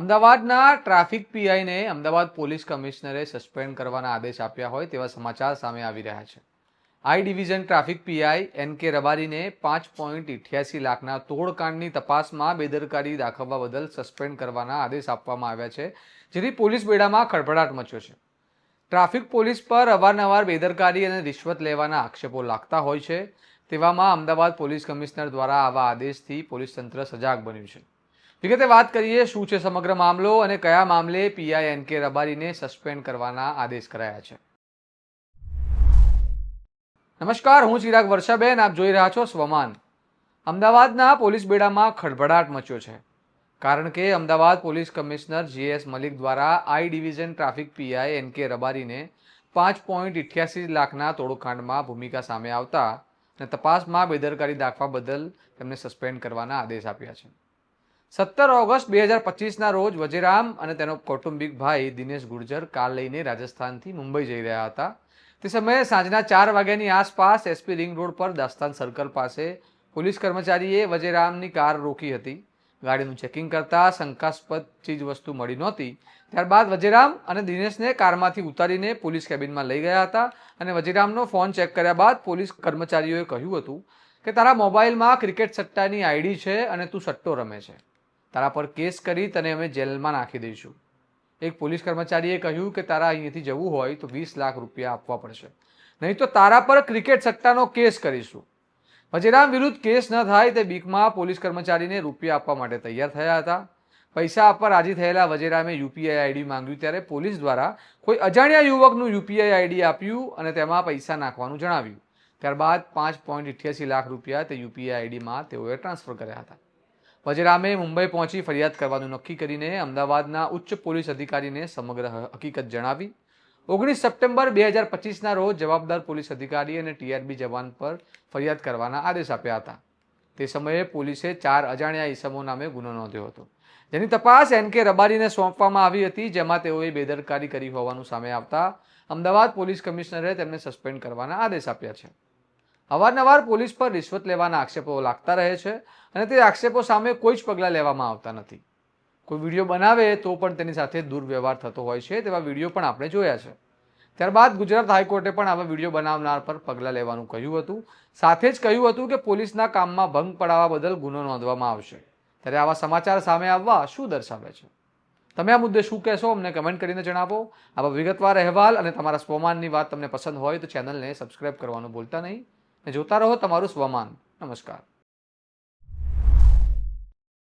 અમદાવાદના ટ્રાફિક પીઆઈને અમદાવાદ પોલીસ કમિશનરે સસ્પેન્ડ કરવાના આદેશ આપ્યા હોય તેવા સમાચાર સામે આવી રહ્યા છે. I division traffic PI N K રબારીને પાંચ પોઈન્ટ ઇઠ્યાસી લાખના તોડકાંડની તપાસમાં બેદરકારી દાખવવા બદલ સસ્પેન્ડ કરવાના આદેશ આપવામાં આવ્યા છે, જેથી પોલીસ બેડામાં ખળભળાટ મચ્યો છે. ટ્રાફિક પોલીસ પર અવારનવાર બેદરકારી અને રિશ્વત લેવાના આક્ષેપો લાગતા હોય છે, તેવામાં અમદાવાદ પોલીસ કમિશનર દ્વારા આવા આદેશથી પોલીસ તંત્ર સજાગ બન્યું છે. વિગતે વાત કરીએ, શું છે સમગ્ર મામલો અને કયા મામલે પીઆઈ એન કે રબારીને સસ્પેન્ડ કરવાના આદેશ કરાયા છે. નમસ્કાર, હું ચિરાગ વર્ષાબેન, આપ જોઈ રહ્યા છો સ્વમાન. અમદાવાદના પોલીસ બેડામાં ખળભળાટ મચ્યો છે. કારણ કે Ahmedabad police commissioner G S Malik દ્વારા I division traffic PI N K રબારીને પાંચ પોઈન્ટ ઇઠ્યાસી લાખના તોડકાંડમાં ભૂમિકા સામે આવતા અને તપાસમાં બેદરકારી દાખવા બદલ તેમને સસ્પેન્ડ કરવાના આદેશ આપ્યા છે. સત્તર ઓગસ્ટ બે હજાર પચીસના રોજ વજીરામ અને તેનો કૌટુંબિક ભાઈ દિનેશ ગુર્જર કાર લઈને રાજસ્થાનથી મુંબઈ જઈ રહ્યા હતા. તે સમયે સાંજના ચાર વાગ્યાની આસપાસ એસપી રિંગ રોડ પર દાસ્તાન સર્કલ પાસે પોલીસ કર્મચારીએ વજેરામની કાર રોકી હતી. ગાડીનું ચેકિંગ કરતા શંકાસ્પદ ચીજ વસ્તુ મળી નહોતી. ત્યારબાદ વજેરામ અને દિનેશને કારમાંથી ઉતારીને પોલીસ કેબિનમાં લઈ ગયા હતા અને વજીરામનો ફોન ચેક કર્યા બાદ પોલીસ કર્મચારીઓએ કહ્યું હતું કે, તારા મોબાઈલમાં ક્રિકેટ સટ્ટાની આઈડી છે અને તું સટ્ટો રમે છે. તારા પર કેસ કરી તને અમે જેલમાં નાખી દઈશું. એક પોલીસ કર્મચારીએ કહ્યું કે તારા અહીંયાથી જવું હોય તો વીસ લાખ રૂપિયા આપવા પડશે. નહીં તો તારા પર ક્રિકેટ સટ્ટાનો કેસ કરીશું. વજીરામ વિરુદ્ધ કેસ ન થાય તે બીકમાં પોલીસ કર્મચારીને રૂપિયા આપવા માટે તૈયાર થયા હતા. પૈસા આપવા રાજી થયેલા વજેરામે યુપીઆઈ આઈડી માંગ્યું ત્યારે પોલીસ દ્વારા કોઈ અજાણ્યા યુવકનું યુપીઆઈ આઈડી આપ્યું અને તેમાં પૈસા નાખવાનું જણાવ્યું. ત્યારબાદ પાંચ પોઈન્ટ લાખ રૂપિયા તે યુપીઆઈ આઈડીમાં તેઓએ ટ્રાન્સફર કર્યા હતા. વજરામે મુંબઈ પહોંચી ફરિયાદ કરવાનું નક્કી કરીને અમદાવાદના ઉચ્ચ પોલીસ અધિકારીને સમગ્ર હકીકત જણાવી. ઓગણીસ સપ્ટેમ્બર બે હજાર પચીસના રોજ જવાબદાર પોલીસ અધિકારી અને ટીઆરબી જવાન પર ફરિયાદ કરવાના આદેશ આપ્યા હતા. તે સમયે પોલીસે ચાર અજાણ્યા ઈસમો નામે ગુનો નોંધ્યો હતો. જેની તપાસ એન કે રબારીને સોંપવામાં આવી હતી, જેમાં તેઓએ બેદરકારી કરી હોવાનું સામે આવતા અમદાવાદ પોલીસ કમિશનરે તેમને સસ્પેન્ડ કરવાના આદેશ આપ્યા છે. અવારનવાર પોલીસ પર રિશ્વત લેવાના આક્ષેપો લાગતા રહે છે અને તે આક્ષેપો સામે કોઈ જ પગલાં લેવામાં આવતા નથી. કોઈ વીડિયો બનાવે તો પણ તેની સાથે દુર્વ્યવહાર થતો હોય છે તેવા વીડિયો પણ આપણે જોયા છે. ત્યારબાદ ગુજરાત હાઈકોર્ટે પણ આવા વીડિયો બનાવનાર પર પગલાં લેવાનું કહ્યું હતું. સાથે જ કહ્યું હતું કે પોલીસના કામમાં ભંગ પડાવવા બદલ ગુનો નોંધવામાં આવશે. ત્યારે આવા સમાચાર સામે આવવા શું દર્શાવે છે? તમે આ મુદ્દે શું કહેશો? અમને કમેન્ટ કરીને જણાવો. આવા વિગતવાર અહેવાલ અને તમારા સ્વમાનની વાત તમને પસંદ હોય તો ચેનલને સબસ્ક્રાઈબ કરવાનું ભૂલતા નહીં. જોતા રહો તમારું સ્વમાન. નમસ્કાર.